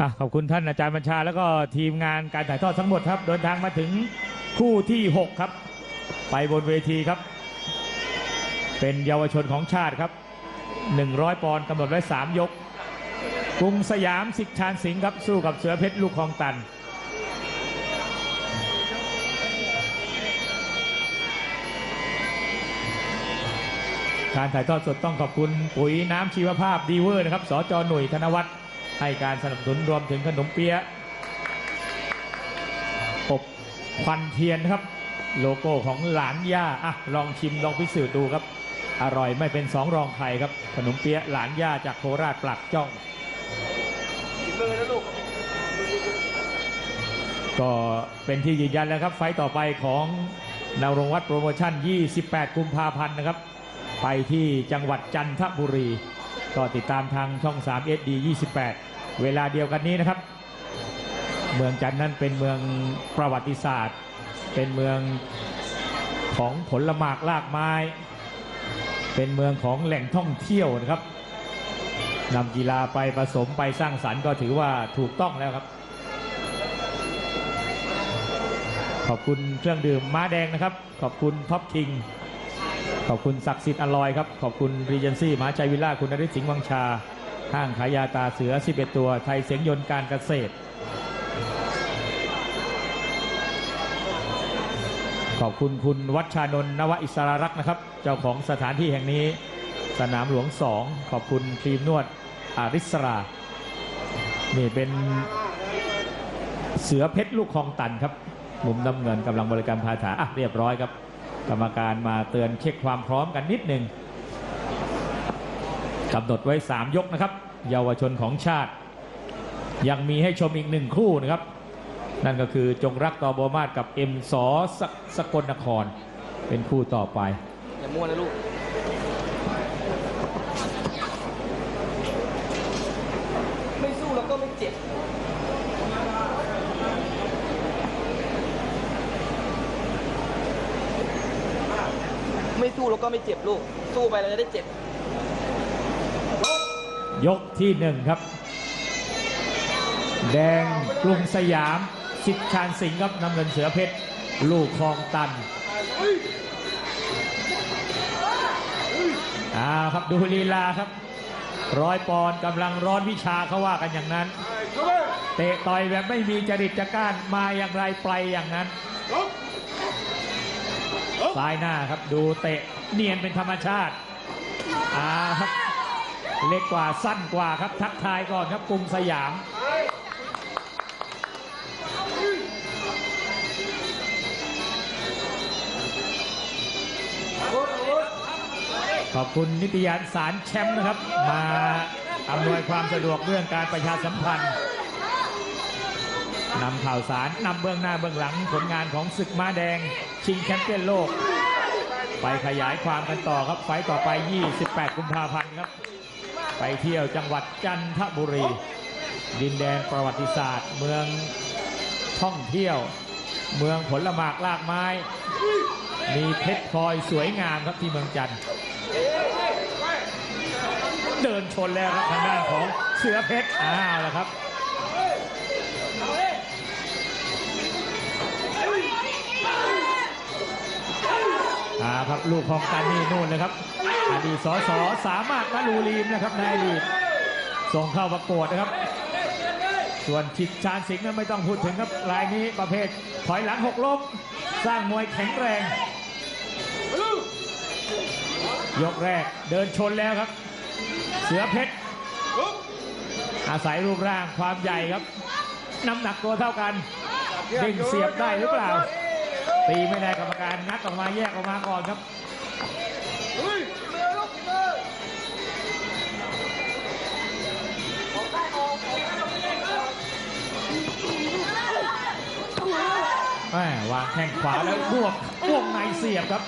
อะขอบคุณท่านอาจารย์บัญชา แล้วก็ทีมงานการถ่ายทอดทั้งหมดครับ เดินทางมาถึงคู่ที่ 6 ครับ ไปบนเวทีครับ เป็นเยาวชนของชาติครับ 100 ปอนด์กำหนดไว้ 3 ยก กรุงสยามสิทธิ์ชาญสิงห์ครับ สู้กับเสือเพชรลูกคลองตันการถ่ายทอดสดต้องขอบคุณปุ๋ยน้ำชีวภาพดีเวอร์นะครับ สจหนุ่ยธนวัฒน์ ให้การสนับสนุนรวมถึงขนมเปี๊ยะอบควันเทียนครับ โลโก้ของหลานย่าอะลองชิมลองพิสูจน์ดูครับ อร่อยไม่เป็นสองรองใครครับ ขนมเปี๊ยะหลานย่าจากโคราชปลักจ้องก็เป็นที่ยืนยันแล้วครับ ไฟต่อไปของนารงวัดโปรโมชั่น 28 กุมภาพันธ์นะครับ ไปที่จังหวัดจันทบุรี ก็ติดตามทางช่อง 3 SD 28 เวลาเดียวกันนี้นะครับ เมืองจันทน์นั้นเป็นเมืองประวัติศาสตร์ เป็นเมืองของผลหมากลากไม้ เป็นเมืองของแหล่งท่องเที่ยวนะครับนำกีฬาไปผสมไปสร้างสรรค์ก็ถือว่าถูกต้องแล้วครับ ขอบคุณเครื่องดื่มม้าแดงนะครับ ขอบคุณท็อปคิง ขอบคุณศักดิ์สิทธิ์อลอยครับ ขอบคุณรีเจนซี่มหาชัยวิลล่าคุณนริศสิงห์วังชา ห้างขายยาตาเสือ 11 ตัว ไทยเสียงยนต์การเกษตร ขอบคุณคุณวัชชานนท์นวอิสรารักษ์นะครับ เจ้าของสถานที่แห่งนี้ สนามหลวง 2 ขอบคุณครีมนวดอาริสรา นี่เป็นเสือเพชรลูกคลองตันครับ มุมน้ำเงินกำลังบริการพาถาอะเรียบร้อยครับ กรรมการมาเตือนเช็คความพร้อมกันนิดหนึ่งกำหนดไว้ 3 ยกนะครับ เยาวชนของชาติ ยังมีให้ชมอีกหนึ่งคู่นะครับ นั่นก็คือจงรักตอโบมาศกับเอ็มสอสสกลนคร เป็นคู่ต่อไป อย่ามั่วนะลูกไม่สู้แล้วก็ไม่เจ็บ สู้แล้วก็ไม่เจ็บลูก สู้ไปเราจะได้เจ็บ ยกที่หนึ่งครับ แดงกรุงสยาม สิทธิ์ชาญสิงห์ครับน้ำเงินเสือเพชร ลูกคลองตันอ่าครับดูลีลาครับ ร้อยปอนกำลังร้อนวิชาเขาว่ากันอย่างนั้น เตะต่อยแบบไม่มีจริตจักร้านมาอย่างไรไปอย่างนั้น ซ้ายหน้าครับดูเตะเนียนเป็นธรรมชาติอ่าครับเล็กกว่าสั้นกว่าครับทักทายก่อนครับกรุงสยามขอบคุณนิตยานสารแชมป์นะครับ มาอำนวยความสะดวกเรื่องการประชาสัมพันธ์นำข่าวสารนำเบื้องหน้าเบื้องหลังผลงานของศึกม้าแดง ชิงแชมป์เปี้ยนโลก ไปขยายความกันต่อครับ ไฟต์ต่อไป 28 กุมภาพันธ์ครับ ไปเที่ยวจังหวัดจันทบุรี ดินแดนประวัติศาสตร์ เมืองท่องเที่ยว เมืองผลหมากลากไม้ มีเพชรพลอยสวยงามครับที่เมืองจันทร์เดินชนแล้วครับทางด้านของเสือเพชรอ้าวแล้วครับ อ่าครับลูกของกันนี่นู่นเลยครับอดีตสสสามารถมาลูรีมนะครับในอดีตส่งเข้าประกวดนะครับ ส่วนชิดชาญสิงห์นั้นไม่ต้องพูดถึงครับรายนี้ประเภทถอยหลังหกล้มสร้างมวยแข็งแรง ยกแรกเดินชนแล้วครับ เสือเพชรอาศัยรูปร่างความใหญ่ครับ น้ำหนักตัวเท่ากันดึงเสียบได้หรือเปล่า ตีไม่ได้กรรมการงัดออกมาแยกออกมาก่อนครับแม่วางแข้งขวาแล้วบวกบวกในเสียบครับ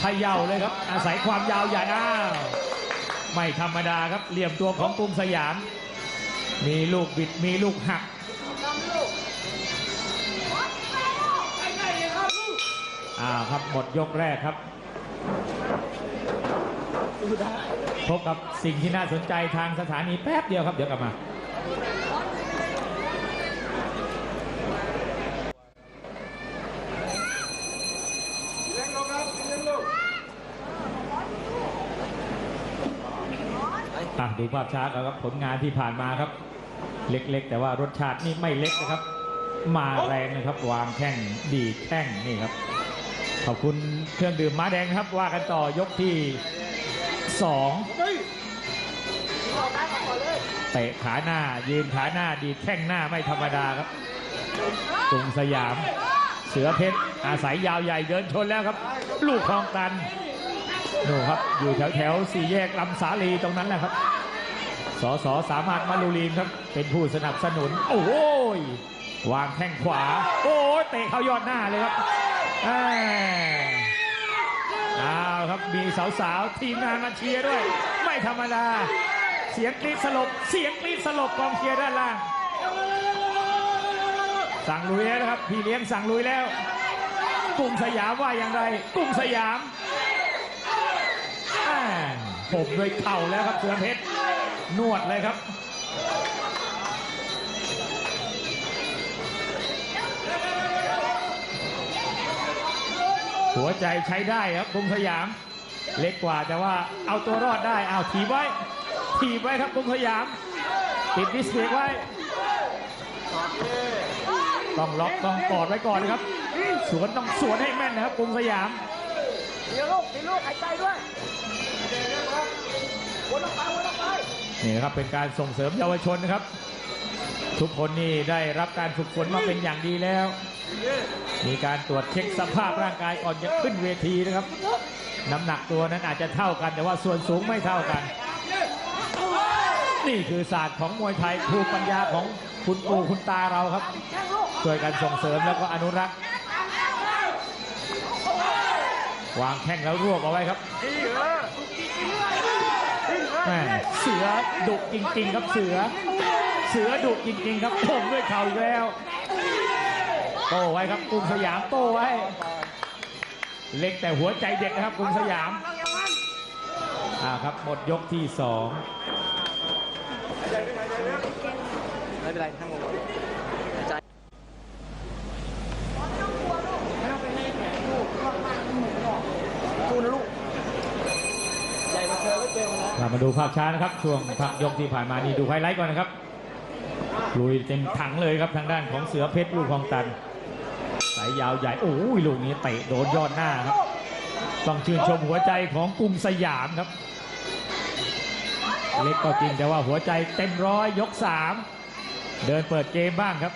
เขย่าเลยครับ อาศัยความยาวใหญ่อ้าวไม่ธรรมดาครับเหลี่ยมตัวของกรุงสยาม มีลูกบิดมีลูกหัก อ่าครับหมดยกแรกครับพบกับสิ่งที่น่าสนใจทางสถานีแป๊บเดียวครับ เดี๋ยวกลับมาตากดูภาพช้าแล้วครับผลงานที่ผ่านมาครับ เล็กๆ แต่ว่ารสชาตินี่ไม่เล็กนะครับ มาแรงนะครับ วางแข้งดีแข้งนี่ครับ ขอบคุณเครื่องดื่มม้าแดงครับว่ากันต่อยกที่สองเตะขาหน้ายืนขาหน้าดีดแข้งหน้าไม่ธรรมดาครับกรุงสยาม เสือเพชรอาศัยยาวใหญ่เดินชนแล้วครับ ลูกคลองตันโน่ครับอยู่แถวแถวๆสี่แยกลำสาลีตรงนั้นแหละครับสอสอสามารถมารุลีนครับ เป็นผู้สนับสนุน โอ้โหยวางแข้งขวา โอ้ยเตะเข้ายอดหน้าเลยครับ อ่าเอาครับมีสาวๆ ทีมงานมาเชียร์ด้วย ไม่ธรรมดา เสียงกรีดสลบ เสียงกรีดสลบกองเชียร์ด้านล่าง สั่งลุยแล้วครับ พี่เลี้ยงสั่งลุยแล้วกรุงสยามว่าอย่างไรกรุงสยามอ่าผมด้วยเข่าแล้วครับเสือเพชรนวดเลยครับ หัวใจใช้ได้ครับกรุงสยาม เล็กกว่าแต่ว่าเอาตัวรอดได้เอาถีบไว้ ถีบไว้ครับกรุงสยาม ติดดิสเบรกไว้ ต้องล็อกต้องกอดไว้ก่อนนะครับ สวนต้องสวนให้แม่นนะครับกรุงสยามเดี๋ยวลูกเดี๋ยวลูกหายใจด้วยวนออกไปวนออกไปนี่นะครับเป็นการส่งเสริมเยาวชนนะครับ ทุกคนนี่ได้รับการฝึกฝนมาเป็นอย่างดีแล้ว มีการตรวจเช็คสภาพร่างกายก่อนจะขึ้นเวทีนะครับ น้ำหนักตัวนั้นอาจจะเท่ากัน แต่ว่าส่วนสูงไม่เท่ากัน นี่คือศาสตร์ของมวยไทยภูมิปัญญาของคุณปู่คุณตาเราครับ ช่วยกันส่งเสริมแล้วก็อนุรักษ์วางแข้งแล้วรวบเอาไว้ครับเสือดุจริง ๆ ครับเสือ เสือดุจริง ๆ ครับผมด้วยเข่าแล้ว โต้ไว้ครับกรุงสยามโต้ไว้ เล็กแต่หัวใจเด็ดนะครับกรุงสยามอ่าครับหมดยกที่สองไม่เป็นไรทั้งหมดหายใจสู้นะลูกใหญ่มาเจมาแล้วเรามาดูภาพช้านะครับ ช่วงพักยกที่ผ่านมานี่ดูไฮไลท์ก่อนนะครับลุยเต็มถังเลยครับทางด้านของเสือเพชรลูกคลองตัน สายยาวใหญ่ โอ้ยลูกนี้เตะโดนยอดหน้าครับ ต้องชื่นชมหัวใจของกรุงสยามครับ เล็กก็จริงแต่ว่าหัวใจเต็มร้อยยกสามเดินเปิดเกมบ้างครับ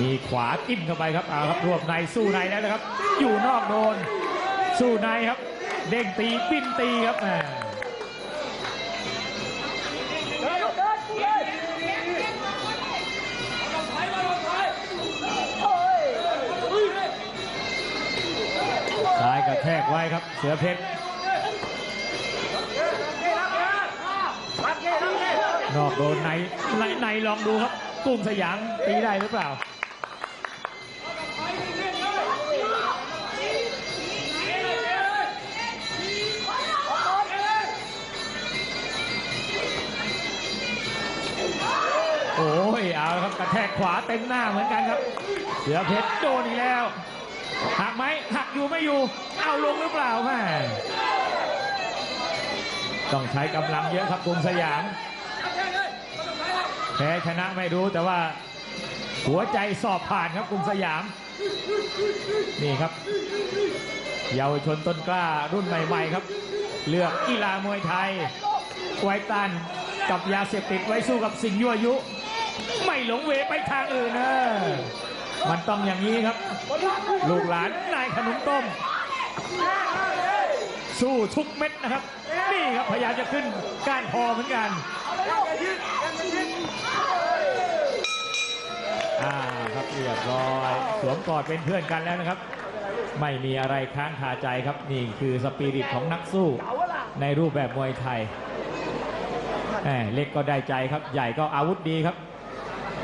มีขวาจิ้มเข้าไปครับเอาครับรวบในสู้ในแล้วนะครับ อยู่นอกโดน สู้ในครับ เด้งตีปิ้นตีครับ ไว้ครับ เสือเพชรนอกโดนในในในลองดูครับกุ้งสยามตีได้หรือเปล่าโอ้ยเอาครับกระแทกขวาเต็มหน้าเหมือนกันครับเสือเพชรโดนอีกแล้ว หักไหมหักอยู่ไม่อยู่ เอาลงหรือเปล่าแม่ต้องใช้กำลังเยอะครับกรุงสยามแพ้ชนะไม่รู้แต่ว่า หัวใจสอบผ่านครับกรุงสยาม นี่ครับ เยาวชนต้นกล้ารุ่นใหม่ ๆ ครับ เลือกกีฬามวยไทยไว้ต้านกับยาเสพติดไว้สู้กับสิ่งยั่วยุ ไม่หลงเวไปทางอื่นเออ มันต้องอย่างนี้ครับ ลูกหลานนายขนมต้ม สู้ทุกเม็ดนะครับ นี่ครับพยายามจะขึ้นก้านคอเหมือนกันอ่าครับเรียบร้อย สวมกอดเป็นเพื่อนกันแล้วนะครับ ไม่มีอะไรค้างคาใจครับ นี่คือสปิริตของนักสู้ ในรูปแบบมวยไทยแหมเล็กก็ได้ใจครับ ใหญ่ก็อาวุธดีครับ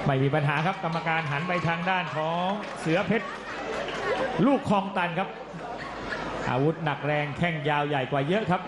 ไม่มีปัญหาครับกรรมการหันไปทางด้านของเสือเพชรลูกคลองตันครับ อาวุธหนักแรงแข้งยาวใหญ่กว่าเยอะครับ